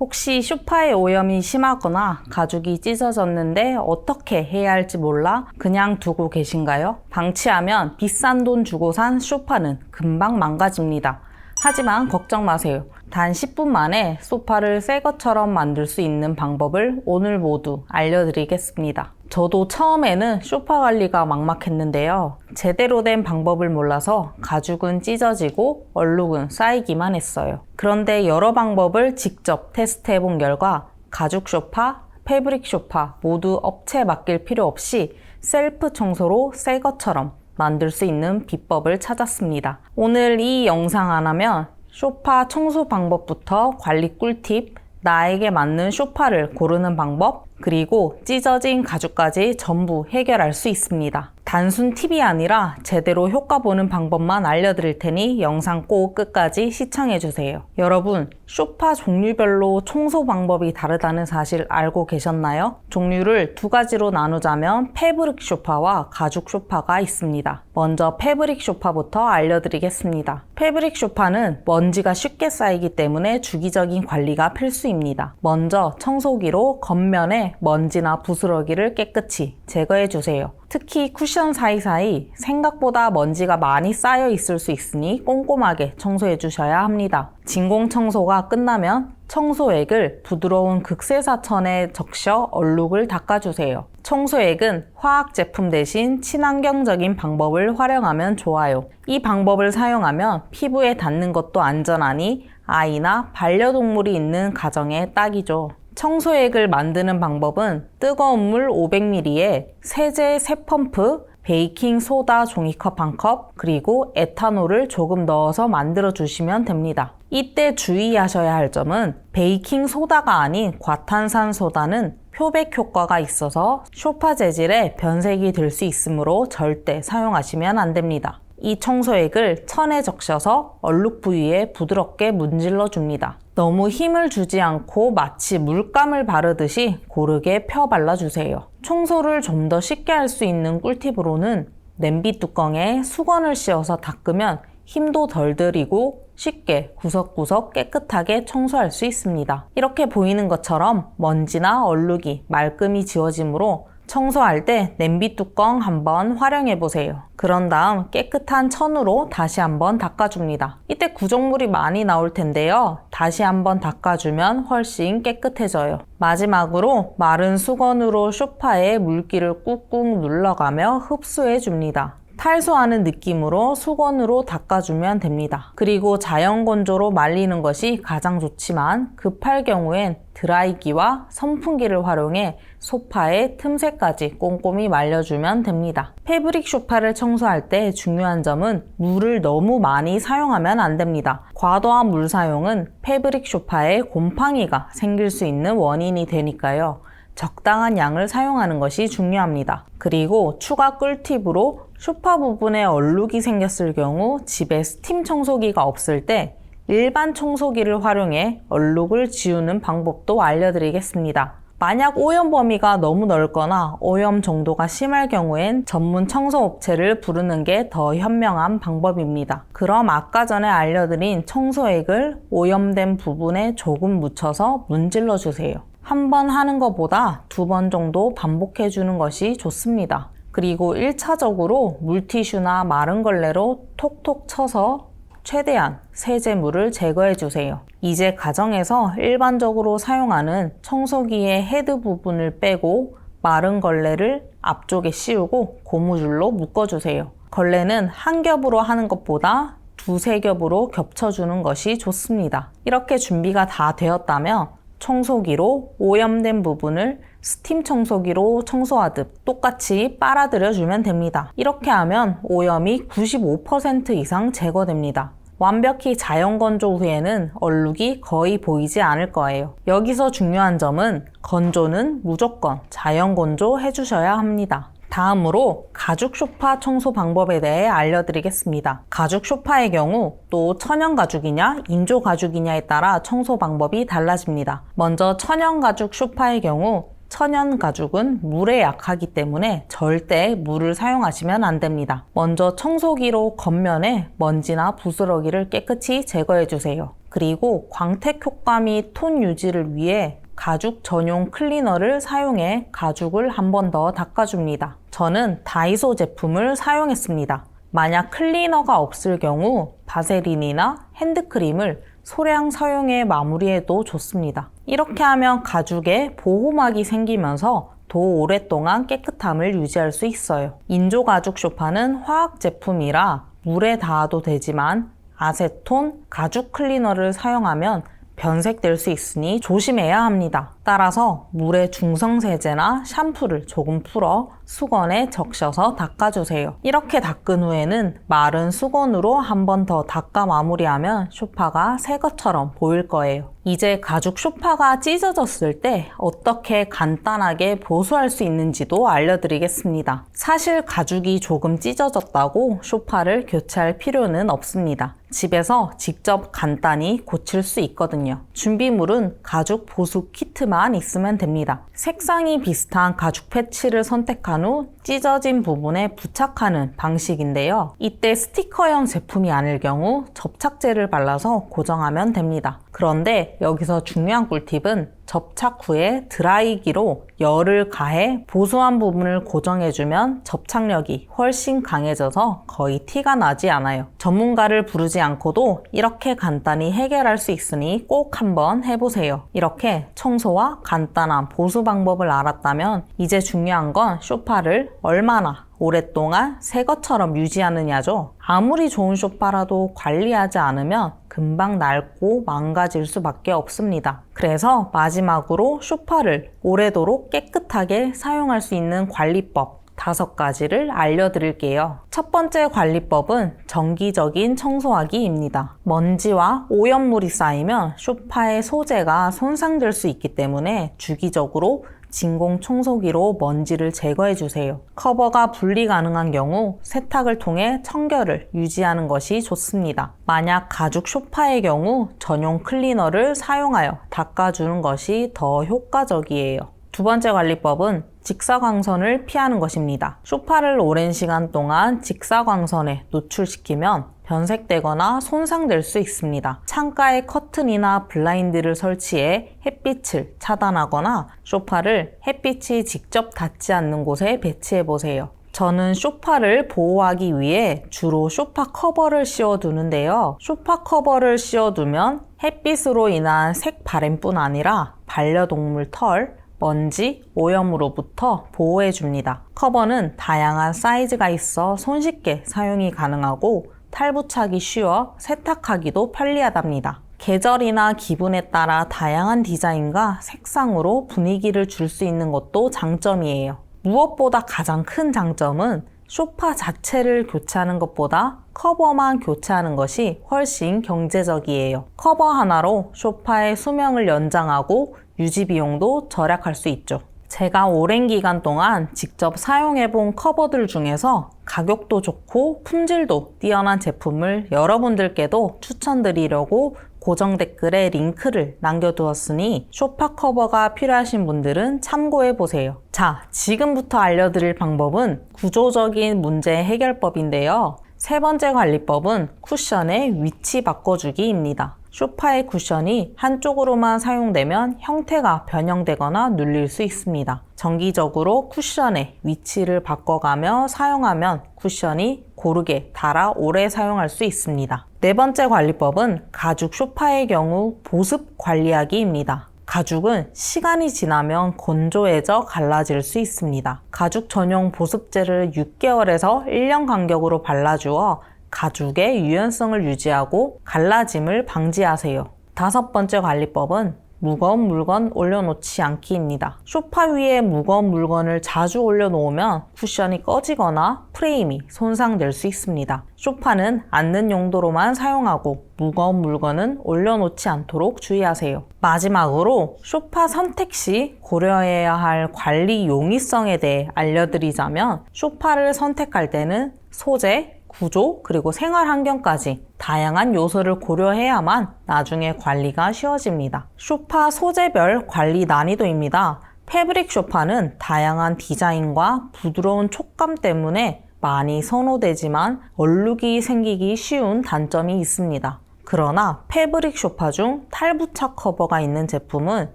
혹시 쇼파의 오염이 심하거나 가죽이 찢어졌는데 어떻게 해야 할지 몰라 그냥 두고 계신가요? 방치하면 비싼 돈 주고 산 쇼파는 금방 망가집니다. 하지만 걱정 마세요. 단 10분 만에 소파를 새 것처럼 만들 수 있는 방법을 오늘 모두 알려드리겠습니다. 저도 처음에는 소파 관리가 막막했는데요. 제대로 된 방법을 몰라서 가죽은 찢어지고 얼룩은 쌓이기만 했어요. 그런데 여러 방법을 직접 테스트해 본 결과 가죽 소파, 패브릭 소파 모두 업체 맡길 필요 없이 셀프 청소로 새 것처럼 만들 수 있는 비법을 찾았습니다. 오늘 이 영상 하나면 쇼파 청소 방법부터 관리 꿀팁, 나에게 맞는 쇼파를 고르는 방법, 그리고 찢어진 가죽까지 전부 해결할 수 있습니다. 단순 팁이 아니라 제대로 효과 보는 방법만 알려드릴 테니 영상 꼭 끝까지 시청해주세요. 여러분, 쇼파 종류별로 청소 방법이 다르다는 사실 알고 계셨나요? 종류를 두 가지로 나누자면 패브릭 쇼파와 가죽 쇼파가 있습니다. 먼저 패브릭 쇼파부터 알려드리겠습니다. 패브릭 쇼파는 먼지가 쉽게 쌓이기 때문에 주기적인 관리가 필수입니다. 먼저 청소기로 겉면에 먼지나 부스러기를 깨끗이 제거해 주세요. 특히 쿠션 사이사이 생각보다 먼지가 많이 쌓여 있을 수 있으니 꼼꼼하게 청소해 주셔야 합니다. 진공 청소가 끝나면 청소액을 부드러운 극세사천에 적셔 얼룩을 닦아주세요. 청소액은 화학 제품 대신 친환경적인 방법을 활용하면 좋아요. 이 방법을 사용하면 피부에 닿는 것도 안전하니 아이나 반려동물이 있는 가정에 딱이죠. 청소액을 만드는 방법은 뜨거운 물 500ml에 세제 3펌프, 베이킹 소다 종이컵 1컵, 그리고 에탄올을 조금 넣어서 만들어 주시면 됩니다. 이때 주의하셔야 할 점은 베이킹 소다가 아닌 과탄산 소다는 표백 효과가 있어서 쇼파 재질에 변색이 될 수 있으므로 절대 사용하시면 안 됩니다. 이 청소액을 천에 적셔서 얼룩 부위에 부드럽게 문질러 줍니다. 너무 힘을 주지 않고 마치 물감을 바르듯이 고르게 펴 발라주세요. 청소를 좀 더 쉽게 할 수 있는 꿀팁으로는 냄비 뚜껑에 수건을 씌워서 닦으면 힘도 덜 들이고 쉽게 구석구석 깨끗하게 청소할 수 있습니다. 이렇게 보이는 것처럼 먼지나 얼룩이 말끔히 지워지므로 청소할 때 냄비 뚜껑 한번 활용해 보세요. 그런 다음 깨끗한 천으로 다시 한번 닦아줍니다. 이때 구정물이 많이 나올 텐데요. 다시 한번 닦아주면 훨씬 깨끗해져요. 마지막으로 마른 수건으로 소파에 물기를 꾹꾹 눌러가며 흡수해 줍니다. 탈소하는 느낌으로 수건으로 닦아주면 됩니다. 그리고 자연 건조로 말리는 것이 가장 좋지만 급할 경우엔 드라이기와 선풍기를 활용해 소파의 틈새까지 꼼꼼히 말려주면 됩니다. 패브릭 소파를 청소할 때 중요한 점은 물을 너무 많이 사용하면 안 됩니다. 과도한 물 사용은 패브릭 소파에 곰팡이가 생길 수 있는 원인이 되니까요. 적당한 양을 사용하는 것이 중요합니다. 그리고 추가 꿀팁으로 소파 부분에 얼룩이 생겼을 경우 집에 스팀 청소기가 없을 때 일반 청소기를 활용해 얼룩을 지우는 방법도 알려드리겠습니다. 만약 오염 범위가 너무 넓거나 오염 정도가 심할 경우엔 전문 청소업체를 부르는 게 더 현명한 방법입니다. 그럼 아까 전에 알려드린 청소액을 오염된 부분에 조금 묻혀서 문질러 주세요. 한 번 하는 것보다 두 번 정도 반복해 주는 것이 좋습니다. 그리고 1차적으로 물티슈나 마른 걸레로 톡톡 쳐서 최대한 세제물을 제거해 주세요. 이제 가정에서 일반적으로 사용하는 청소기의 헤드 부분을 빼고 마른 걸레를 앞쪽에 씌우고 고무줄로 묶어주세요. 걸레는 한 겹으로 하는 것보다 두세 겹으로 겹쳐주는 것이 좋습니다. 이렇게 준비가 다 되었다면 청소기로 오염된 부분을 스팀 청소기로 청소하듯 똑같이 빨아들여 주면 됩니다. 이렇게 하면 오염이 95% 이상 제거됩니다. 완벽히 자연 건조 후에는 얼룩이 거의 보이지 않을 거예요. 여기서 중요한 점은 건조는 무조건 자연 건조 해주셔야 합니다. 다음으로 가죽 소파 청소 방법에 대해 알려드리겠습니다. 가죽 소파의 경우 또 천연 가죽이냐 인조 가죽이냐에 따라 청소 방법이 달라집니다. 먼저 천연 가죽 소파의 경우 천연 가죽은 물에 약하기 때문에 절대 물을 사용하시면 안 됩니다. 먼저 청소기로 겉면에 먼지나 부스러기를 깨끗이 제거해 주세요. 그리고 광택 효과 및 톤 유지를 위해 가죽 전용 클리너를 사용해 가죽을 한 번 더 닦아줍니다. 저는 다이소 제품을 사용했습니다. 만약 클리너가 없을 경우 바세린이나 핸드크림을 소량 사용해 마무리해도 좋습니다. 이렇게 하면 가죽에 보호막이 생기면서 더 오랫동안 깨끗함을 유지할 수 있어요. 인조 가죽 쇼파는 화학 제품이라 물에 닿아도 되지만 아세톤 가죽 클리너를 사용하면 변색될 수 있으니 조심해야 합니다. 따라서 물에 중성세제나 샴푸를 조금 풀어 수건에 적셔서 닦아주세요. 이렇게 닦은 후에는 마른 수건으로 한 번 더 닦아 마무리하면 쇼파가 새 것처럼 보일 거예요. 이제 가죽 쇼파가 찢어졌을 때 어떻게 간단하게 보수할 수 있는지도 알려드리겠습니다. 사실 가죽이 조금 찢어졌다고 쇼파를 교체할 필요는 없습니다. 집에서 직접 간단히 고칠 수 있거든요. 준비물은 가죽 보수 키트 만 있으면 됩니다. 색상이 비슷한 가죽 패치를 선택한 후 찢어진 부분에 부착하는 방식인데요. 이때 스티커형 제품이 아닐 경우 접착제를 발라서 고정하면 됩니다. 그런데 여기서 중요한 꿀팁은 접착 후에 드라이기로 열을 가해 보수한 부분을 고정해주면 접착력이 훨씬 강해져서 거의 티가 나지 않아요. 전문가를 부르지 않고도 이렇게 간단히 해결할 수 있으니 꼭 한번 해보세요. 이렇게 청소와 간단한 보수 방법을 알았다면 이제 중요한 건 쇼파를 얼마나 오랫동안 새 것처럼 유지하느냐죠. 아무리 좋은 쇼파라도 관리하지 않으면 금방 낡고 망가질 수밖에 없습니다. 그래서 마지막으로 쇼파를 오래도록 깨끗하게 사용할 수 있는 관리법 다섯 가지를 알려드릴게요. 첫 번째 관리법은 정기적인 청소하기입니다. 먼지와 오염물이 쌓이면 쇼파의 소재가 손상될 수 있기 때문에 주기적으로 진공 청소기로 먼지를 제거해 주세요. 커버가 분리 가능한 경우 세탁을 통해 청결을 유지하는 것이 좋습니다. 만약 가죽 소파의 경우 전용 클리너를 사용하여 닦아주는 것이 더 효과적이에요. 두 번째 관리법은 직사광선을 피하는 것입니다. 소파를 오랜 시간 동안 직사광선에 노출시키면 변색되거나 손상될 수 있습니다. 창가에 커튼이나 블라인드를 설치해 햇빛을 차단하거나 소파를 햇빛이 직접 닿지 않는 곳에 배치해 보세요. 저는 소파를 보호하기 위해 주로 소파 커버를 씌워두는데요. 소파 커버를 씌워두면 햇빛으로 인한 색 발냄뿐 아니라 반려동물 털, 먼지, 오염으로부터 보호해 줍니다. 커버는 다양한 사이즈가 있어 손쉽게 사용이 가능하고 탈부착이 쉬워 세탁하기도 편리하답니다. 계절이나 기분에 따라 다양한 디자인과 색상으로 분위기를 줄 수 있는 것도 장점이에요. 무엇보다 가장 큰 장점은 소파 자체를 교체하는 것보다 커버만 교체하는 것이 훨씬 경제적이에요. 커버 하나로 소파의 수명을 연장하고 유지 비용도 절약할 수 있죠. 제가 오랜 기간 동안 직접 사용해본 커버들 중에서 가격도 좋고 품질도 뛰어난 제품을 여러분들께도 추천드리려고 고정 댓글에 링크를 남겨두었으니 쇼파 커버가 필요하신 분들은 참고해 보세요. 자, 지금부터 알려드릴 방법은 구조적인 문제 해결법인데요. 세 번째 관리법은 쿠션의 위치 바꿔주기입니다. 소파의 쿠션이 한쪽으로만 사용되면 형태가 변형되거나 눌릴 수 있습니다. 정기적으로 쿠션의 위치를 바꿔가며 사용하면 쿠션이 고르게 달아 오래 사용할 수 있습니다. 네 번째 관리법은 가죽 소파의 경우 보습 관리하기입니다. 가죽은 시간이 지나면 건조해져 갈라질 수 있습니다. 가죽 전용 보습제를 6개월에서 1년 간격으로 발라주어 가죽의 유연성을 유지하고 갈라짐을 방지하세요. 다섯 번째 관리법은 무거운 물건 올려놓지 않기입니다. 소파 위에 무거운 물건을 자주 올려놓으면 쿠션이 꺼지거나 프레임이 손상될 수 있습니다. 소파는 앉는 용도로만 사용하고 무거운 물건은 올려놓지 않도록 주의하세요. 마지막으로 소파 선택 시 고려해야 할 관리 용이성에 대해 알려드리자면 소파를 선택할 때는 소재, 구조, 그리고 생활 환경까지 다양한 요소를 고려해야만 나중에 관리가 쉬워집니다. 소파 소재별 관리 난이도입니다. 패브릭 소파는 다양한 디자인과 부드러운 촉감 때문에 많이 선호되지만 얼룩이 생기기 쉬운 단점이 있습니다. 그러나 패브릭 쇼파 중 탈부착 커버가 있는 제품은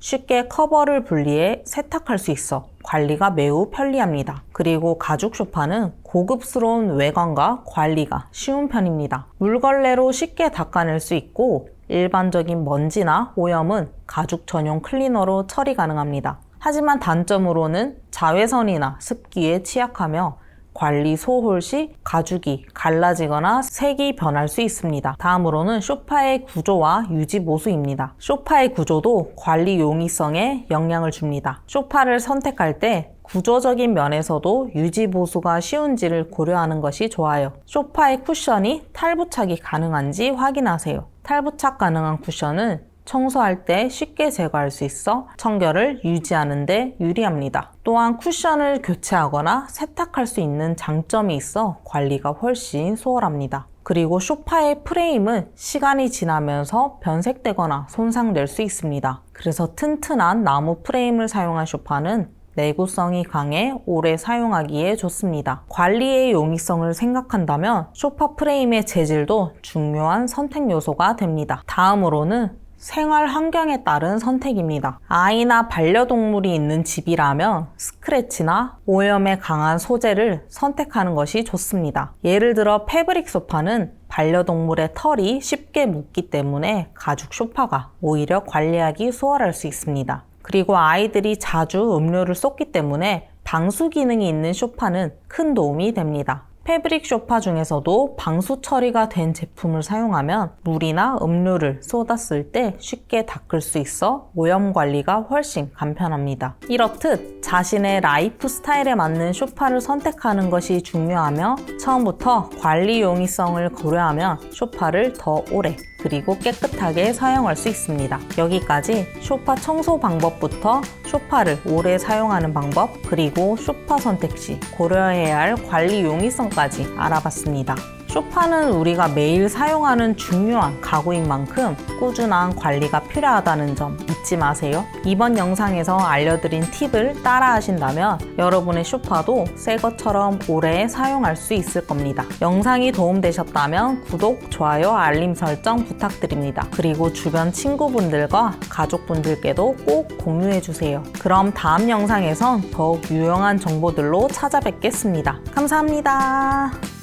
쉽게 커버를 분리해 세탁할 수 있어 관리가 매우 편리합니다. 그리고 가죽 쇼파는 고급스러운 외관과 관리가 쉬운 편입니다. 물걸레로 쉽게 닦아낼 수 있고 일반적인 먼지나 오염은 가죽 전용 클리너로 처리 가능합니다. 하지만 단점으로는 자외선이나 습기에 취약하며 관리 소홀 시 가죽이 갈라지거나 색이 변할 수 있습니다. 다음으로는 소파의 구조와 유지 보수입니다. 소파의 구조도 관리 용이성에 영향을 줍니다. 소파를 선택할 때 구조적인 면에서도 유지 보수가 쉬운지를 고려하는 것이 좋아요. 소파의 쿠션이 탈부착이 가능한지 확인하세요. 탈부착 가능한 쿠션은 청소할 때 쉽게 제거할 수 있어 청결을 유지하는 데 유리합니다. 또한 쿠션을 교체하거나 세탁할 수 있는 장점이 있어 관리가 훨씬 수월합니다. 그리고 소파의 프레임은 시간이 지나면서 변색되거나 손상될 수 있습니다. 그래서 튼튼한 나무 프레임을 사용한 소파는 내구성이 강해 오래 사용하기에 좋습니다. 관리의 용이성을 생각한다면 소파 프레임의 재질도 중요한 선택 요소가 됩니다. 다음으로는 생활 환경에 따른 선택입니다. 아이나 반려동물이 있는 집이라면 스크래치나 오염에 강한 소재를 선택하는 것이 좋습니다. 예를 들어 패브릭 소파는 반려동물의 털이 쉽게 묻기 때문에 가죽 소파가 오히려 관리하기 수월할 수 있습니다. 그리고 아이들이 자주 음료를 쏟기 때문에 방수 기능이 있는 소파는 큰 도움이 됩니다. 패브릭 소파 중에서도 방수 처리가 된 제품을 사용하면 물이나 음료를 쏟았을 때 쉽게 닦을 수 있어 오염 관리가 훨씬 간편합니다. 이렇듯 자신의 라이프 스타일에 맞는 소파를 선택하는 것이 중요하며 처음부터 관리 용이성을 고려하면 소파를 더 오래 그리고 깨끗하게 사용할 수 있습니다. 여기까지 소파 청소 방법부터 소파를 오래 사용하는 방법, 그리고 소파 선택 시 고려해야 할 관리 용이성까지 알아봤습니다. 소파는 우리가 매일 사용하는 중요한 가구인 만큼 꾸준한 관리가 필요하다는 점 잊지 마세요. 이번 영상에서 알려드린 팁을 따라 하신다면 여러분의 소파도 새 것처럼 오래 사용할 수 있을 겁니다. 영상이 도움되셨다면 구독, 좋아요, 알림 설정 부탁드립니다. 그리고 주변 친구분들과 가족분들께도 꼭 공유해주세요. 그럼 다음 영상에선 더욱 유용한 정보들로 찾아뵙겠습니다. 감사합니다.